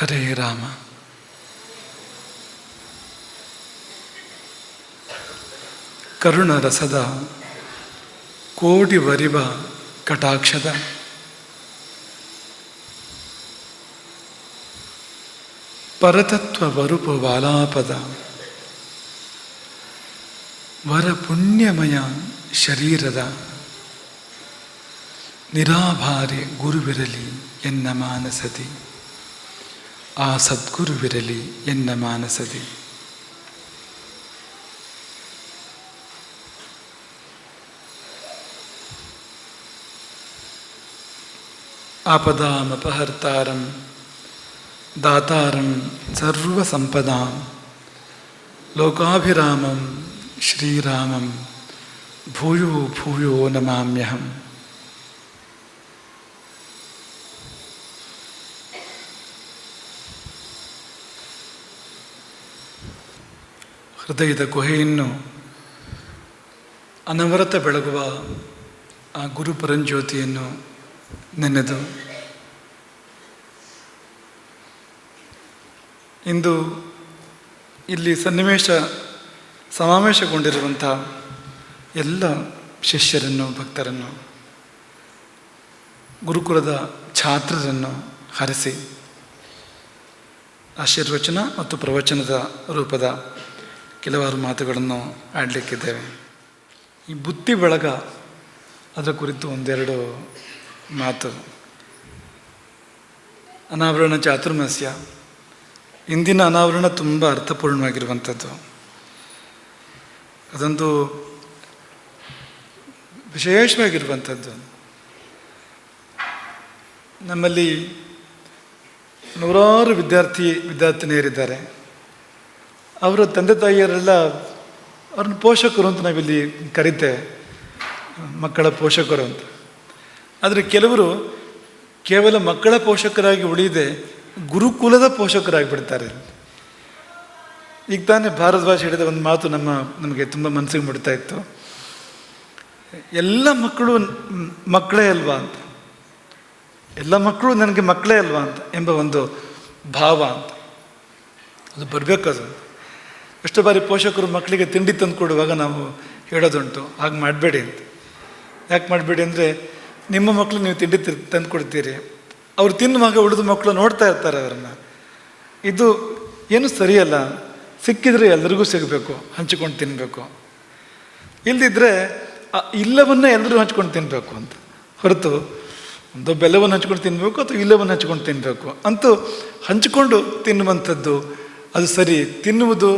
ಹರೇ ರಾಮ. ಕರುಣರಸದ ಕೋಟಿ ವರಿವ ಕಟಾಕ್ಷದ. ಪರತತ್ವ ವಾಲಾಪದ. ವರ ಪುಣ್ಯಮಯ ಶರೀರದ. ನಿರಾಭಾರಿ ಗುರುವಿರಲಿ ಎನ್ನ ಮಾನಸದಿ ಆ ಸದ್ಗುರುವಿರಲಿ ಎನ್ನ ಮಾನಸದಿ ಆಪದಾಮಪಹರ್ತಾರಂ ದಾತಾರಂ ಸರ್ವಸಂಪದಾಂ ಲೋಕಾಭಿರಾಮಂ ಶ್ರೀರಾಮಂ ಭೂಯೋ ಭೂಯೋ ನಮಾಮ್ಯಹಂ ಹೃದಯದ ಗುಹೆಯನ್ನು ಅನವರತ ಬೆಳಗುವ ಆ ಗುರು ಪರಂಜ್ಯೋತಿಯನ್ನು ನೆನೆದು ಇಂದು ಇಲ್ಲಿ ಸನ್ನಿವೇಶ ಸಮಾವೇಶಗೊಂಡಿರುವಂಥ ಎಲ್ಲ ಶಿಷ್ಯರನ್ನು, ಭಕ್ತರನ್ನು, ಗುರುಕುಲದ ಛಾತ್ರರನ್ನು ಹರಿಸಿ ಆಶೀರ್ವಚನ ಮತ್ತು ಪ್ರವಚನದ ರೂಪದ ಕೆಲವಾರು ಮಾತುಗಳನ್ನು ಆಡಲಿಕ್ಕಿದ್ದೇವೆ. ಈ ಬುತ್ತಿ ಬಳಗ ಅದರ ಕುರಿತು ಒಂದೆರಡು ಮಾತು. ಅನಾವರಣ ಚಾತುರ್ಮಾಸ್ಯ. ಇಂದಿನ ಅನಾವರಣ ತುಂಬ ಅರ್ಥಪೂರ್ಣವಾಗಿರುವಂಥದ್ದು. ಅದೊಂದು ವಿಶೇಷವಾಗಿರುವಂಥದ್ದು. ನಮ್ಮಲ್ಲಿ ನೂರಾರು ವಿದ್ಯಾರ್ಥಿ, ವಿದ್ಯಾರ್ಥಿನಿಯರಿದ್ದಾರೆ. ಅವರ ತಂದೆ ತಾಯಿಯರೆಲ್ಲ ಅವ್ರನ್ನ ಪೋಷಕರು ಅಂತ ನಾವಿಲ್ಲಿ ಕರಿತೆ, ಮಕ್ಕಳ ಪೋಷಕರು ಅಂತ. ಆದರೆ ಕೆಲವರು ಕೇವಲ ಮಕ್ಕಳ ಪೋಷಕರಾಗಿ ಉಳಿಯದೆ ಗುರುಕುಲದ ಪೋಷಕರಾಗಿ ಬಿಡ್ತಾರೆ ಈಗ ತಾನೇ ಭಾರದ್ವಾಜ್ ಹೇಳಿದ ಒಂದು ಮಾತು ನಮ್ಮ, ನಮಗೆ ತುಂಬ ಮನಸ್ಸಿಗೆ ಮುಡ್ತಾ ಇತ್ತು. ಎಲ್ಲ ಮಕ್ಕಳು ಮಕ್ಕಳೇ ಅಲ್ವಾ ಅಂತ. ಎಲ್ಲ ಮಕ್ಕಳು ನನಗೆ ಮಕ್ಕಳೇ ಅಲ್ವಾ ಅಂತ ಎಂಬ ಒಂದು ಭಾವ ಅಂತ. ಅದು ಬರಬೇಕದು. ಎಷ್ಟೋ ಬಾರಿ ಪೋಷಕರು ಮಕ್ಕಳಿಗೆ ತಿಂಡಿ ತಂದು ಕೊಡುವಾಗ ನಾವು ಹೇಳೋದುಂಟು, ಹಾಗೆ ಮಾಡಬೇಡಿ ಅಂತ. ಯಾಕೆ ಮಾಡಬೇಡಿ ಅಂದರೆ, ನಿಮ್ಮ ಮಕ್ಕಳು ನೀವು ತಿಂಡಿ ತಂದು ಕೊಡ್ತೀರಿ. ಅವ್ರು ತಿನ್ನುವಾಗ ಉಳಿದ ಮಕ್ಕಳು ನೋಡ್ತಾ ಇರ್ತಾರೆ ಅವ್ರನ್ನ. ಇದು ಏನು ಸರಿಯಲ್ಲ. ಸಿಕ್ಕಿದ್ರೆ ಎಲ್ರಿಗೂ ಸಿಗಬೇಕು, ಹಂಚಿಕೊಂಡು ತಿನ್ನಬೇಕು ಇಲ್ಲದಿದ್ದರೆ ಇಲ್ಲವನ್ನೇ ಎಲ್ಲರೂ ಹಂಚ್ಕೊಂಡು ತಿನ್ನಬೇಕು ಅಂತ. ಹೊರತು ಒಂದು ಬೆಲ್ಲವನ್ನು ಹಂಚ್ಕೊಂಡು ತಿನ್ನಬೇಕು ಅಥವಾ ಇಲ್ಲವನ್ನು ಹಂಚ್ಕೊಂಡು ತಿನ್ನಬೇಕು ಅಂತೂ ಹಂಚಿಕೊಂಡು ತಿನ್ನುವಂಥದ್ದು ಅದು ಸರಿ. ತಿನ್ನುವುದು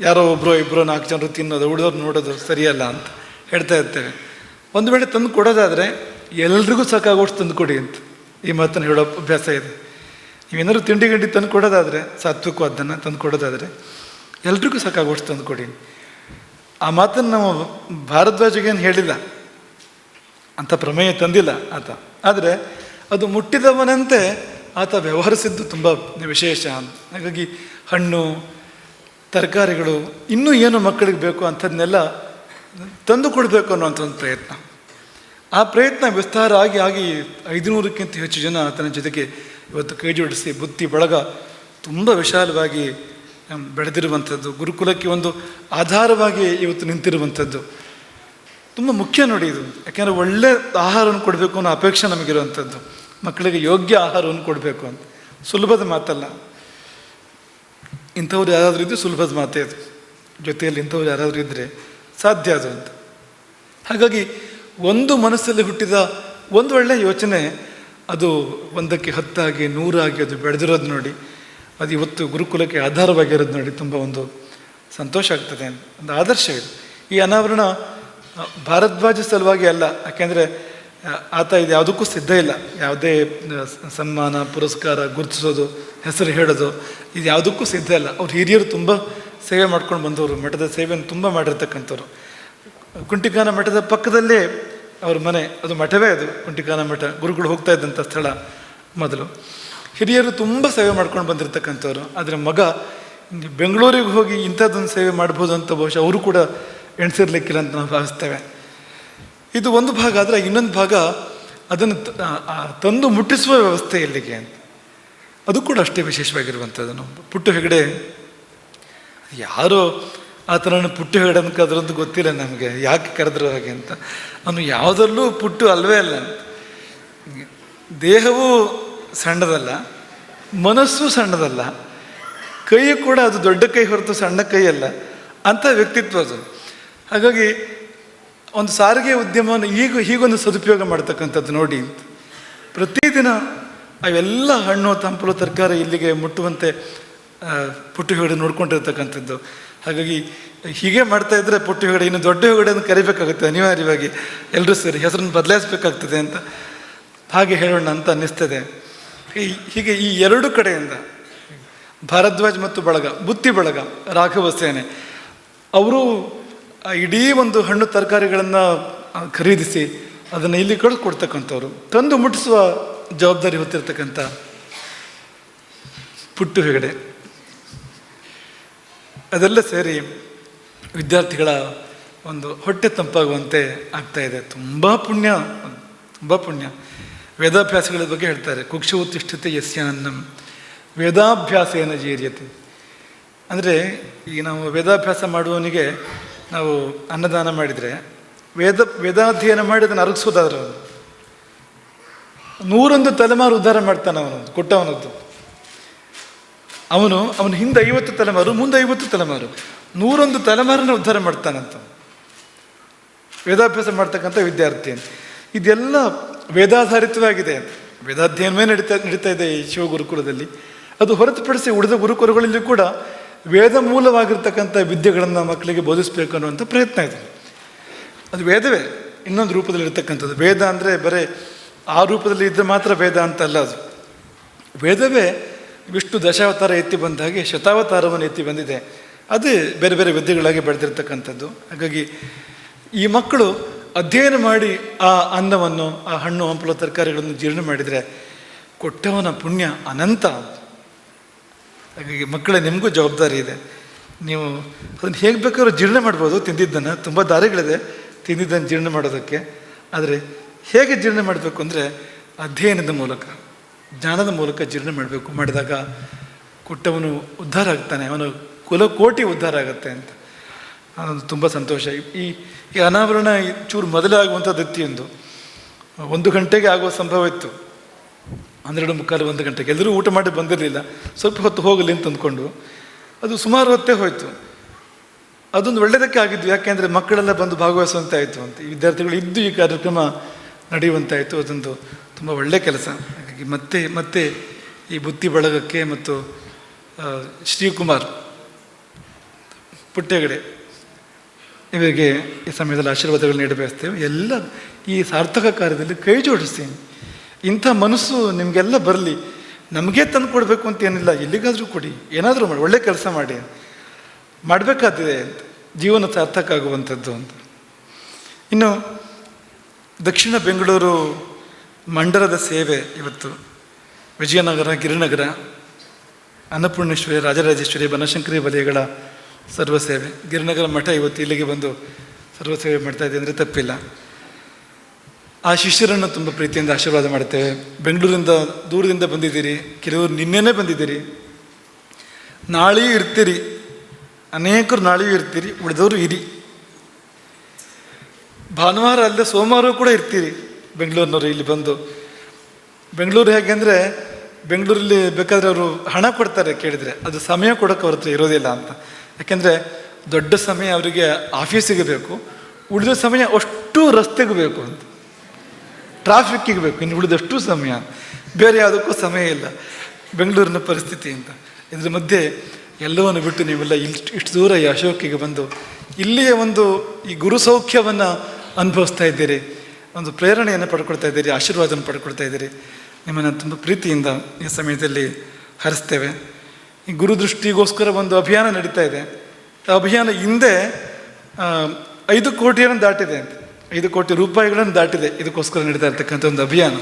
ಯಾರೋ ಒಬ್ಬರು ಇಬ್ಬರು ನಾಲ್ಕು ಜನರು ತಿನ್ನೋದು, ಉಳಿದವ್ರು ನೋಡೋದು ಸರಿಯಲ್ಲ ಅಂತ ಹೇಳ್ತಾ ಇರ್ತೇವೆ. ಒಂದು ವೇಳೆ ತಂದು ಕೊಡೋದಾದರೆ ಎಲ್ರಿಗೂ ಸಾಕಾಗೋಷ್ಟು ತಂದು ಕೊಡಿ ಅಂತ ಈ ಮಾತನ್ನು ಹೇಳೋ ಅಭ್ಯಾಸ ಇದೆ. ನೀವೇನಾದ್ರು ತಿಂಡಿ ಗಂಡಿ ತಂದು ಕೊಡೋದಾದರೆ ಸಾತ್ವಿಕವಾದ್ದನ್ನು ತಂದು ಕೊಡೋದಾದರೆ ಎಲ್ರಿಗೂ ಸಾಕಾಗೋಷ್ಟು ತಂದು ಕೊಡಿ. ಆ ಮಾತನ್ನು ನಾವು ಭಾರದ್ವಾಜಗೇನು ಹೇಳಿಲ್ಲ. ಅಂತ ಪ್ರಮೇಯ ತಂದಿಲ್ಲ ಆತ. ಆದರೆ ಅದು ಮುಟ್ಟಿದವನಂತೆ ಆತ ವ್ಯವಹರಿಸಿದ್ದು ತುಂಬ ವಿಶೇಷ ಅಂತ. ಹಾಗಾಗಿ ಹಣ್ಣು ತರಕಾರಿಗಳು ಇನ್ನೂ ಏನು ಮಕ್ಕಳಿಗೆ ಬೇಕು ಅಂಥದ್ದನ್ನೆಲ್ಲ ತಂದು ಕೊಡಬೇಕು ಅನ್ನೋವಂಥ ಒಂದು ಪ್ರಯತ್ನ. ಆ ಪ್ರಯತ್ನ ವಿಸ್ತಾರ ಆಗಿ ಆಗಿ ಐದುನೂರಕ್ಕಿಂತ ಹೆಚ್ಚು ಜನ ತನ್ನ ಜೊತೆಗೆ ಇವತ್ತು ಕೈ ಜೋಡಿಸಿ ಬುತ್ತಿ ಬಳಗ ತುಂಬ ವಿಶಾಲವಾಗಿ ಬೆಳೆದಿರುವಂಥದ್ದು. ಗುರುಕುಲಕ್ಕೆ ಒಂದು ಆಧಾರವಾಗಿ ಇವತ್ತು ನಿಂತಿರುವಂಥದ್ದು. ತುಂಬ ಮುಖ್ಯ ನೋಡಿ ಇದು. ಯಾಕೆಂದರೆ ಒಳ್ಳೆ ಆಹಾರವನ್ನು ಕೊಡಬೇಕು ಅನ್ನೋ ಅಪೇಕ್ಷೆ ನಮಗಿರುವಂಥದ್ದು. ಮಕ್ಕಳಿಗೆ ಯೋಗ್ಯ ಆಹಾರವನ್ನು ಕೊಡಬೇಕು ಅಂತ. ಸುಲಭದ ಮಾತಲ್ಲ. ಇಂಥವ್ರು ಯಾರಾದರೂ ಇದ್ದರೆ ಸುಲಭದ ಮಾತೇ ಅದು. ಜೊತೆಯಲ್ಲಿ ಇಂಥವ್ರು ಯಾರಾದರೂ ಇದ್ದರೆ ಸಾಧ್ಯ ಅದು ಅಂತ. ಹಾಗಾಗಿ ಒಂದು ಮನಸ್ಸಲ್ಲಿ ಹುಟ್ಟಿದ ಒಂದು ಒಳ್ಳೆಯ ಯೋಚನೆ, ಅದು ಒಂದಕ್ಕೆ ಹತ್ತಾಗಿ, ನೂರಾಗಿ ಅದು ಬೆಳೆದಿರೋದು ನೋಡಿ, ಅದು ಇವತ್ತು ಗುರುಕುಲಕ್ಕೆ ಆಧಾರವಾಗಿರೋದು ನೋಡಿ ತುಂಬ ಒಂದು ಸಂತೋಷ ಆಗ್ತದೆ ಒಂದು ಆದರ್ಶ ಇದು. ಈ ಅನಾವರಣ ಭಾರದ್ವಾಜ ಸಲುವಾಗಿ ಅಲ್ಲ, ಯಾಕೆಂದರೆ ಆತ ಇದು ಯಾವುದಕ್ಕೂ ಸಿದ್ಧ ಇಲ್ಲ. ಯಾವುದೇ ಸನ್ಮಾನ, ಪುರಸ್ಕಾರ ಗುರುತಿಸೋದು, ಹೆಸರು ಹೇಳೋದು, ಇದು ಯಾವುದಕ್ಕೂ ಸಿದ್ಧ ಇಲ್ಲ. ಅವ್ರು ಹಿರಿಯರು ತುಂಬ ಸೇವೆ ಮಾಡ್ಕೊಂಡು ಬಂದವರು. ಮಠದ ಸೇವೆಯನ್ನು ತುಂಬ ಮಾಡಿರ್ತಕ್ಕಂಥವ್ರು. ಕುಂಟಿಕಾನ ಮಠದ ಪಕ್ಕದಲ್ಲೇ ಅವ್ರ ಮನೆ, ಅದು ಮಠವೇ ಅದು. ಕುಂಟಿಕಾನ ಮಠ, ಗುರುಗಳು ಹೋಗ್ತಾ ಇದ್ದಂಥ ಸ್ಥಳ ಮೊದಲು. ಹಿರಿಯರು ತುಂಬ ಸೇವೆ ಮಾಡ್ಕೊಂಡು ಬಂದಿರತಕ್ಕಂಥವ್ರು. ಆದರೆ ಮಗ, ಬೆಂಗಳೂರಿಗೆ ಹೋಗಿ ಇಂಥದ್ದೊಂದು ಸೇವೆ ಮಾಡ್ಬೋದು ಅಂತ ಬಹುಶಃ ಅವರು ಕೂಡ ಎಣಿಸಿರ್ಲಿಕ್ಕಿಲ್ಲ ಅಂತ ನಾವು ಭಾವಿಸ್ತೇವೆ. ಇದು ಒಂದು ಭಾಗ, ಆದರೆ ಇನ್ನೊಂದು ಭಾಗ ಅದನ್ನು ತಂದು ಮುಟ್ಟಿಸುವ ವ್ಯವಸ್ಥೆ ಎಲ್ಲಿಗೆ ಅಂತ. ಅದು ಕೂಡ ಅಷ್ಟೇ ವಿಶೇಷವಾಗಿರುವಂಥದ್ದು. ನಮ್ಮ ಪುಟ್ಟು ಹೆಗಡೆ, ಯಾರೋ ಆತನನ್ನು ಪುಟ್ಟು ಹೆಗಡೆ ಅಂತ ಕರೆದ್ರಂತ ಗೊತ್ತಿಲ್ಲ ನಮಗೆ, ಯಾಕೆ ಕರೆದ್ರು ಹಾಗೆ ಅಂತ. ಅವನು ಯಾವುದರಲ್ಲೂ ಪುಟ್ಟು ಅಲ್ವೇ ಅಲ್ಲ ದೇಹವು ಸಣ್ಣದಲ್ಲ, ಮನಸ್ಸು ಸಣ್ಣದಲ್ಲ, ಕೈಯು ಕೂಡ ಅದು ದೊಡ್ಡ ಕೈ ಹೊರತು ಸಣ್ಣ ಕೈ ಅಲ್ಲ ಅಂಥ ವ್ಯಕ್ತಿತ್ವ ಅದು. ಹಾಗಾಗಿ ಒಂದು ಸಾರಿಗೆ ಉದ್ಯಮವನ್ನು ಈಗ ಹೀಗೊಂದು ಸದುಪಯೋಗ ಮಾಡ್ತಕ್ಕಂಥದ್ದು ನೋಡಿ ಪ್ರತಿದಿನ ಅವೆಲ್ಲ ಹಣ್ಣು ತಂಪಲು ತರಕಾರಿ ಇಲ್ಲಿಗೆ ಮುಟ್ಟುವಂತೆ ಆ, ಪುಟ್ಟು ಹೆಗಡೆ ನೋಡ್ಕೊಂಡಿರ್ತಕ್ಕಂಥದ್ದು. ಹಾಗಾಗಿ ಹೀಗೆ ಮಾಡ್ತಾ ಇದ್ರೆ ಪುಟ್ಟು ಹೆಗಡೆ ಇನ್ನು ದೊಡ್ಡ ಹೆಗಡೆಯನ್ನು ಕರಿಬೇಕಾಗುತ್ತೆ ಅನಿವಾರ್ಯವಾಗಿ. ಎಲ್ಲರೂ ಸೇರಿ ಹೆಸರನ್ನು ಬದಲಾಯಿಸಬೇಕಾಗ್ತದೆ ಅಂತ ಹಾಗೆ ಹೇಳೋಣ ಅಂತ ಅನ್ನಿಸ್ತದೆ. ಹೀಗೆ ಈ ಎರಡು ಕಡೆಯಿಂದ ಭಾರದ್ವಾಜ್ ಮತ್ತು ಬಳಗ ಬುತ್ತಿ ಬಳಗ ರಾಘವ ಸೇನೆ ಅವರು ಆ ಇಡೀ ಒಂದು ಹಣ್ಣು ತರಕಾರಿಗಳನ್ನು ಖರೀದಿಸಿ ಅದನ್ನು ಇಲ್ಲಿ ಕಳಿಸ್ಕೊಡ್ತಕ್ಕಂಥವ್ರು ತಂದು ಮುಟ್ಟಿಸುವ ಜವಾಬ್ದಾರಿ ಹೊತ್ತಿರ್ತಕ್ಕಂಥ ಪುಟ್ಟು ಹೆಗಡೆ. ಅದೆಲ್ಲ ಸೇರಿ ವಿದ್ಯಾರ್ಥಿಗಳ ಒಂದು ಹೊಟ್ಟೆ ತಂಪಾಗುವಂತೆ ಆಗ್ತಾ ಇದೆ. ತುಂಬ ಪುಣ್ಯ ತುಂಬ ಪುಣ್ಯ. ವೇದಾಭ್ಯಾಸಗಳ ಬಗ್ಗೆ ಹೇಳ್ತಾರೆ. ಕುಕ್ಷು ಉತ್ತಿಷ್ಠತೆ ಯಸ್ಯಾನ್ನಂ ವೇದಾಭ್ಯಾಸೇನ ಜೀರ್ಯತೆ. ಅಂದರೆ ಈಗ ನಾವು ವೇದಾಭ್ಯಾಸ ಮಾಡುವವನಿಗೆ ನಾವು ಅನ್ನದಾನ ಮಾಡಿದರೆ, ವೇದ, ವೇದಾಧ್ಯಯನ ಮಾಡಿ ಅದನ್ನು ಅರಗಿಸೋದಾದ್ರೆ ಅವನು. ನೂರೊಂದು ತಲೆಮಾರು ಉದ್ಧಾರ ಮಾಡ್ತಾನೆ ಅವನು, ಕೊಟ್ಟವನದ್ದು. ಅವನು, ಅವನ ಹಿಂದೆ ಐವತ್ತು ತಲೆಮಾರು, ಮುಂದೆ ಐವತ್ತು ತಲೆಮಾರು. ನೂರೊಂದು ತಲೆಮಾರನ್ನ ಉದ್ಧಾರ ಮಾಡ್ತಾನಂತ ವೇದಾಭ್ಯಾಸ ಮಾಡ್ತಕ್ಕಂಥ ವಿದ್ಯಾರ್ಥಿ ಇದೆಲ್ಲ ವೇದಾಧಾರಿತವಾಗಿದೆ. ವೇದಾಧ್ಯಯನವೇ ನಡೀತಾ ನಡೀತಾ ಇದೆ ಈ ಶಿವ ಗುರುಕುಲದಲ್ಲಿ ಅದು ಹೊರತುಪಡಿಸಿ ಉಳಿದ ಗುರುಕುಲಗಳಲ್ಲಿ ಕೂಡ ವೇದ ಮೂಲವಾಗಿರ್ತಕ್ಕಂಥ ವಿದ್ಯೆಗಳನ್ನು ಮಕ್ಕಳಿಗೆ ಬೋಧಿಸಬೇಕು ಅನ್ನುವಂಥ ಪ್ರಯತ್ನ ಇದೆ. ಅದು ವೇದವೇ. ಇನ್ನೊಂದು ರೂಪದಲ್ಲಿ ಇರತಕ್ಕಂಥದ್ದು. ವೇದ ಅಂದರೆ ಬರೇ ಆ ರೂಪದಲ್ಲಿ ಇದ್ದರೆ ಮಾತ್ರ ವೇದ ಅಂತ ಅಲ್ಲ ಅದು. ವೇದವೇ ವಿಷ್ಣು ದಶಾವತಾರ ಎತ್ತಿ ಬಂದ ಹಾಗೆ ಶತಾವತಾರವನ್ನು ಎತ್ತಿ ಬಂದಿದೆ. ಅದೇ ಬೇರೆ ಬೇರೆ ವಿದ್ಯೆಗಳಾಗಿ ಬೆಳೆದಿರ್ತಕ್ಕಂಥದ್ದು. ಹಾಗಾಗಿ ಈ ಮಕ್ಕಳು ಅಧ್ಯಯನ ಮಾಡಿ ಆ ಅನ್ನವನ್ನು, ಆ ಹಣ್ಣು ಹಂಪಲು ತರಕಾರಿಗಳನ್ನು ಜೀರ್ಣ ಮಾಡಿದರೆ ಕೊಟ್ಟವನ ಪುಣ್ಯ ಅನಂತ. ಹಾಗಾಗಿ ಮಕ್ಕಳೇ, ನಿಮಗೂ ಜವಾಬ್ದಾರಿ ಇದೆ. ನೀವು ಅದನ್ನು ಹೇಗೆ ಬೇಕಾದ್ರೂ ಜೀರ್ಣ ಮಾಡ್ಬೋದು, ತಿಂದಿದ್ದನ್ನು. ತುಂಬ ದಾರಿಗಳಿದೆ ತಿಂದಿದ್ದನ್ನು ಜೀರ್ಣ ಮಾಡೋದಕ್ಕೆ. ಆದರೆ ಹೇಗೆ ಜೀರ್ಣ ಮಾಡಬೇಕು ಅಂದರೆ ಅಧ್ಯಯನದ ಮೂಲಕ, ಜ್ಞಾನದ ಮೂಲಕ ಜೀರ್ಣ ಮಾಡಬೇಕು. ಮಾಡಿದಾಗ ಕೊಟ್ಟವನು ಉದ್ಧಾರ ಆಗ್ತಾನೆ, ಅವನು ಕುಲಕೋಟಿ ಉದ್ಧಾರ ಆಗುತ್ತೆ ಅಂತ. ಅದೊಂದು ತುಂಬ ಸಂತೋಷ. ಈ ಈ ಅನಾವರಣ ಚೂರು ಮೊದಲೇ ಆಗುವಂಥ ದತ್ತಿಯೊಂದು ಒಂದು ಗಂಟೆಗೆ ಆಗುವ ಸಂಭವ ಇತ್ತು. ಹನ್ನೆರಡು ಮುಕ್ಕಾಲು ಒಂದು ಗಂಟೆಗೆ. ಎಲ್ಲರೂ ಊಟ ಮಾಡಿ ಬಂದಿರಲಿಲ್ಲ. ಸ್ವಲ್ಪ ಹೊತ್ತು ಹೋಗಲಿ ಅಂತ ಅಂದ್ಕೊಂಡು. ಅದು ಸುಮಾರು ಹೊತ್ತೇ ಹೋಯಿತು. ಅದೊಂದು ಒಳ್ಳೆಯದಕ್ಕೆ ಆಗಿದ್ದು, ಯಾಕೆಂದರೆ ಮಕ್ಕಳೆಲ್ಲ ಬಂದು ಭಾಗವಹಿಸುವಂತಾಯಿತು ಅಂತ. ಈ ವಿದ್ಯಾರ್ಥಿಗಳು ಇದ್ದು ಈ ಕಾರ್ಯಕ್ರಮ ನಡೆಯುವಂತಾಯಿತು. ಅದೊಂದು ತುಂಬ ಒಳ್ಳೆಯ ಕೆಲಸ. ಹಾಗಾಗಿ ಮತ್ತೆ ಮತ್ತೆ ಈ ಬುತ್ತಿ ಬಳಗಕ್ಕೆ ಮತ್ತು ಶ್ರೀಕುಮಾರ್ ಪುಟ್ಟೆಗಡೆ ಇವರಿಗೆ ಈ ಸಮಯದಲ್ಲಿ ಆಶೀರ್ವಾದಗಳು ನೀಡಬಯಸ್ತೇವೆ. ಎಲ್ಲ ಈ ಸಾರ್ಥಕ ಕಾರ್ಯದಲ್ಲಿ ಕೈ ಜೋಡಿಸಿ ಇಂಥ ಮನಸ್ಸು ನಿಮಗೆಲ್ಲ ಬರಲಿ. ನಮಗೇ ತಂದು ಕೊಡಬೇಕು ಅಂತ ಏನಿಲ್ಲ, ಎಲ್ಲಿಗಾದರೂ ಕೊಡಿ. ಏನಾದರೂ ಮಾಡಿ, ಒಳ್ಳೆ ಕೆಲಸ ಮಾಡಿ. ಮಾಡಬೇಕಾದಿದೆ ಅಂತ ಜೀವನ ಸಾರ್ಥಕ್ಕಾಗುವಂಥದ್ದು ಅಂತ. ಇನ್ನು, ದಕ್ಷಿಣ ಬೆಂಗಳೂರು ಮಂಡಲದ ಸೇವೆ ಇವತ್ತು. ವಿಜಯನಗರ, ಗಿರಿನಗರ, ಅನ್ನಪೂರ್ಣೇಶ್ವರಿ, ರಾಜರಾಜೇಶ್ವರಿ, ಬನಶಂಕರಿ ವಲಯಗಳ ಸರ್ವಸೇವೆ ಗಿರಿನಗರ ಮಠ ಇವತ್ತು ಇಲ್ಲಿಗೆ ಬಂದು ಸರ್ವಸೇವೆ ಮಾಡ್ತಾ ಇದೆ ಅಂದರೆ ತಪ್ಪಿಲ್ಲ. ಆ ಶಿಷ್ಯರನ್ನು ತುಂಬ ಪ್ರೀತಿಯಿಂದ ಆಶೀರ್ವಾದ ಮಾಡ್ತೇವೆ ಬೆಂಗಳೂರಿಂದ ದೂರದಿಂದ ಬಂದಿದ್ದೀರಿ. ಕೆಲವರು ನಿನ್ನೆನೇ ಬಂದಿದ್ದೀರಿ. ನಾಳೆಯೂ ಇರ್ತೀರಿ. ಅನೇಕರು ನಾಳೆಯೂ ಇರ್ತೀರಿ. ಉಳಿದವರು ಇರಿ. ಭಾನುವಾರ ಅಲ್ಲದೆ ಸೋಮವಾರ ಕೂಡ ಇರ್ತೀರಿ. ಬೆಂಗಳೂರಿನವರು ಇಲ್ಲಿ ಬಂದು. ಬೆಂಗಳೂರು ಹೇಗೆ ಅಂದರೆ, ಬೆಂಗಳೂರಲ್ಲಿ ಬೇಕಾದರೆ ಅವರು ಹಣ ಕೊಡ್ತಾರೆ ಕೇಳಿದರೆ. ಅದು ಸಮಯ ಕೊಡೋಕೆ ಹತ್ರ ಇರೋದಿಲ್ಲ ಅಂತ. ಯಾಕೆಂದರೆ, ದೊಡ್ಡ ಸಮಯ ಅವರಿಗೆ ಆಫೀಸಿಗೆ ಬೇಕು. ಉಳಿದ ಸಮಯ ಅಷ್ಟು ರಸ್ತೆಗೆ ಬೇಕು ಅಂತ. ಟ್ರಾಫಿಕ್ಕಿಗೆ ಬೇಕು. ಇನ್ನು ಉಳಿದಷ್ಟು ಸಮಯ. ಬೇರೆ ಯಾವುದಕ್ಕೂ ಸಮಯ ಇಲ್ಲ. ಬೆಂಗಳೂರಿನ ಪರಿಸ್ಥಿತಿ ಅಂತ. ಇದರ ಮಧ್ಯೆ ಎಲ್ಲವನ್ನು ಬಿಟ್ಟು ನೀವೆಲ್ಲ ಇಷ್ಟು ಇಷ್ಟು ದೂರ ಈ ಅಶೋಕಿಗೆ ಬಂದು ಇಲ್ಲಿಯೇ ಒಂದು ಈ ಗುರು ಸೌಖ್ಯವನ್ನು ಅನುಭವಿಸ್ತಾ ಇದ್ದೀರಿ. ಒಂದು ಪ್ರೇರಣೆಯನ್ನು ಪಡ್ಕೊಳ್ತಾ ಇದ್ದೀರಿ, ಆಶೀರ್ವಾದವನ್ನು ಪಡ್ಕೊಳ್ತಾ ಇದ್ದೀರಿ. ನಿಮ್ಮನ್ನು ತುಂಬ ಪ್ರೀತಿಯಿಂದ ಈ ಸಮಯದಲ್ಲಿ ಹರಿಸ್ತೇವೆ. ಈ ಗುರುದೃಷ್ಟಿಗೋಸ್ಕರ ಒಂದು ಅಭಿಯಾನ ನಡೀತಾ ಇದೆ. ಆ ಅಭಿಯಾನ ಹಿಂದೆ ಐದು ಕೋಟಿಯನ್ನು ದಾಟಿದೆ ಅಂತ. ಐದು ಕೋಟಿ ರೂಪಾಯಿಗಳನ್ನು ದಾಟಿದೆ. ಇದಕ್ಕೋಸ್ಕರ ನಡೀತಾ ಇರ್ತಕ್ಕಂಥ ಒಂದು ಅಭಿಯಾನ.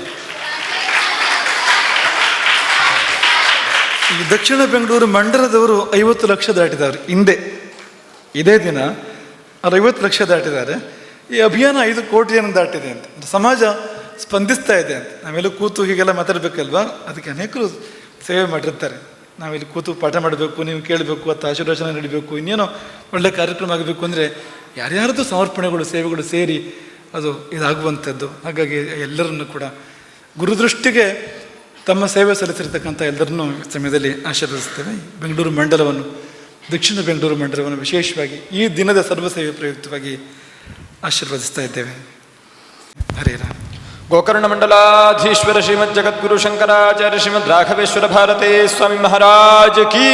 ಈ ದಕ್ಷಿಣ ಬೆಂಗಳೂರು ಮಂಡಲದವರು ಐವತ್ತು ಲಕ್ಷ ದಾಟಿದ್ದಾರೆ. ಹಿಂದೆ, ಇದೇ ದಿನ ಅವ್ರು ಐವತ್ತು ಲಕ್ಷ ದಾಟಿದ್ದಾರೆ. ಈ ಅಭಿಯಾನ ಐದು ಕೋಟಿಯನ್ನು ದಾಟಿದೆ ಅಂತ. ಸಮಾಜ ಸ್ಪಂದಿಸ್ತಾ ಇದೆ ಅಂತ. ನಾವೆಲ್ಲ ಕೂತು ಹೀಗೆಲ್ಲ ಮಾತಾಡಬೇಕಲ್ವಾ? ಅದಕ್ಕೆ ಅನೇಕರು ಸೇವೆ ಮಾಡಿರ್ತಾರೆ. ನಾವಿಲ್ಲಿ ಕೂತು ಪಾಠ ಮಾಡಬೇಕು, ನೀವು ಕೇಳಬೇಕು, ಅಥವಾ ಆಶೀರ್ವಚನ ನಡಿಬೇಕು, ಇನ್ನೇನೋ ಒಳ್ಳೆ ಕಾರ್ಯಕ್ರಮ ಆಗಬೇಕು ಅಂದರೆ ಯಾರ್ಯಾರದ್ದು ಸಮರ್ಪಣೆಗಳು, ಸೇವೆಗಳು ಸೇರಿ ಅದು ಇದಾಗುವಂಥದ್ದು. ಹಾಗಾಗಿ ಎಲ್ಲರನ್ನು ಕೂಡ ಗುರುದೃಷ್ಟಿಗೆ ತಮ್ಮ ಸೇವೆ ಸಲ್ಲಿಸಿರ್ತಕ್ಕಂಥ ಎಲ್ಲರನ್ನೂ ಸಮಯದಲ್ಲಿ ಆಶೀರ್ವದಿಸ್ತೇವೆ ಬೆಂಗಳೂರು ಮಂಡಲವನ್ನು, ದಕ್ಷಿಣ ಬೆಂಗಳೂರು ಮಂಡಲವನ್ನು ವಿಶೇಷವಾಗಿ ಈ ದಿನದ ಸರ್ವಸೇವೆ ಪ್ರಯುಕ್ತವಾಗಿ ಆಶೀರ್ವದಿಸ್ತಾ ಇದ್ದೇವೆ. ಹರೇ ರಾಮ. ಗೋಕರ್ಣ ಮಂಡಲಾಧೀಶ್ವರ ಶ್ರೀಮದ್ ಜಗದ್ಗುರು ಶಂಕರಾಚಾರ್ಯ ಶ್ರೀಮದ್ ರಾಘವೇಶ್ವರ ಭಾರತೇ ಸ್ವಾಮಿ ಮಹಾರಾಜ ಕೀ